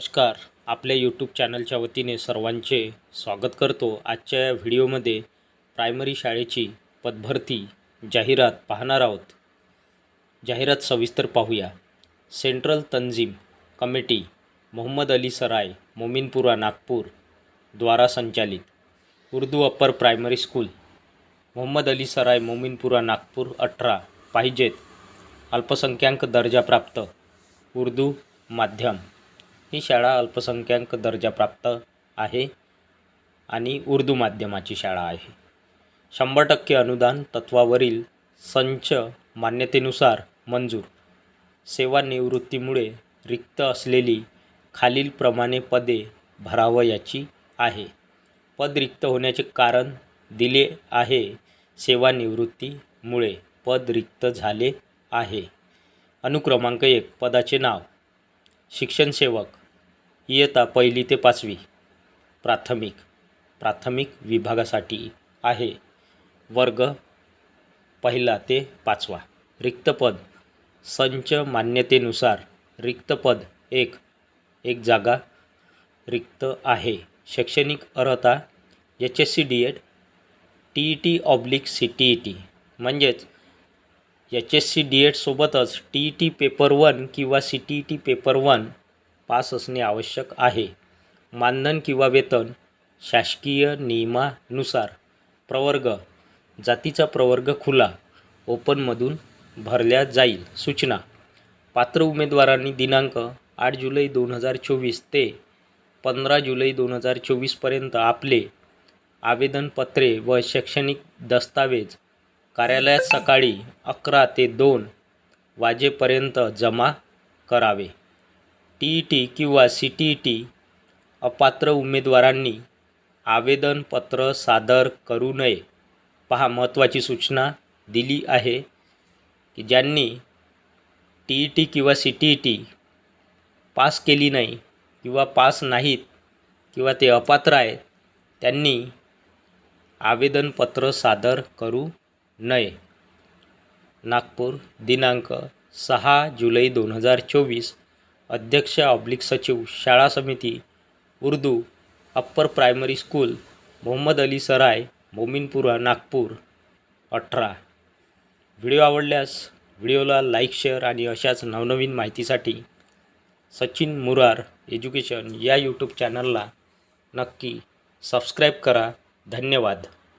नमस्कार. आपल्या यूट्यूब चॅनलच्या वतीने सर्वांचे स्वागत करतो. आजच्या या व्हिडिओमध्ये प्रायमरी शाळेची पदभरती जाहिरात पाहणार आहोत. जाहिरात सविस्तर पाहूया. सेंट्रल तंजीम कमिटी मोहम्मद अली सराय मोमिनपुरा नागपूर द्वारा संचालित. Urdu upper primary school Mohammad Ali Sarai Mominpura Nagpur अठरा. पाहिजेत. अल्पसंख्याक दर्जा प्राप्त. उर्दू माध्यम. ही शाळा अल्पसंख्याक दर्जाप्राप्त आहे आणि उर्दू माध्यमाची शाळा आहे. शंभर टक्के अनुदान तत्वावरील संच मान्यतेनुसार मंजूर. सेवानिवृत्तीमुळे रिक्त असलेली खालीलप्रमाणे पदे भरावयाची आहे. पद रिक्त होण्याचे कारण दिले आहे सेवानिवृत्तीमुळे. पद रिक्त झाले आहे. अनुक्रमांक एक पदाचे नाव. शिक्षणसेवक इयत्ता पहिली ते पाचवी प्राथमिक प्राथमिक विभागासाठी आहे. वर्ग पहिला ते पाचवा. रिक्तपद संच मान्यतेनुसार रिक्तपद एक एक जागा रिक्त आहे. शैक्षणिक अर्हता H S C D Ed T E T oblique C T E T म्हणजेच H S C D एडसोबतच T E T paper one किंवा C T E T paper one pass असणे आवश्यक आहे. मानधन किंवा वेतन शासकीय नियमानुसार प्रवर्ग जातीचा प्रवर्ग खुला ओपनमधून भरल्या जाईल. सूचना पात्र उमेदवारांनी दिनांक आठ जुलै दोन हजार चोवीस ते पंधरा जुलै दोन हजार चोवीसपर्यंत आपले आवेदनपत्रे व शैक्षणिक दस्तावेज कार्यालयात सकाळी अकरा ते दोन वाजेपर्यंत जमा करावे. टी ई टी किंवा सी टी ई टी अपात्र उमेदवारांनी आवेदनपत्र सादर करू नये पहा महत्त्वाची सूचना दिली आहे की ज्यांनी टी ई टी किंवा C T E T pass केली नाही किंवा पास नाहीत किंवा ते अपात्र आहेत त्यांनी आवेदनपत्र सादर करू नये. नागपूर दिनांक सहा जुलै दोन हजार चोवीस अध्यक्ष ऑब्लिक सचिव शाळा समिती Urdu upper primary school Mohammad Ali Sarai Mominpura Nagpur. अठरा. व्हिडिओ आवडल्यास व्हिडिओला लाईक शेअर आणि अशाच नवनवीन माहितीसाठी सचिन मुरार एज्युकेशन या यूट्यूब चॅनलला नक्की सबस्क्राईब करा. धन्यवाद.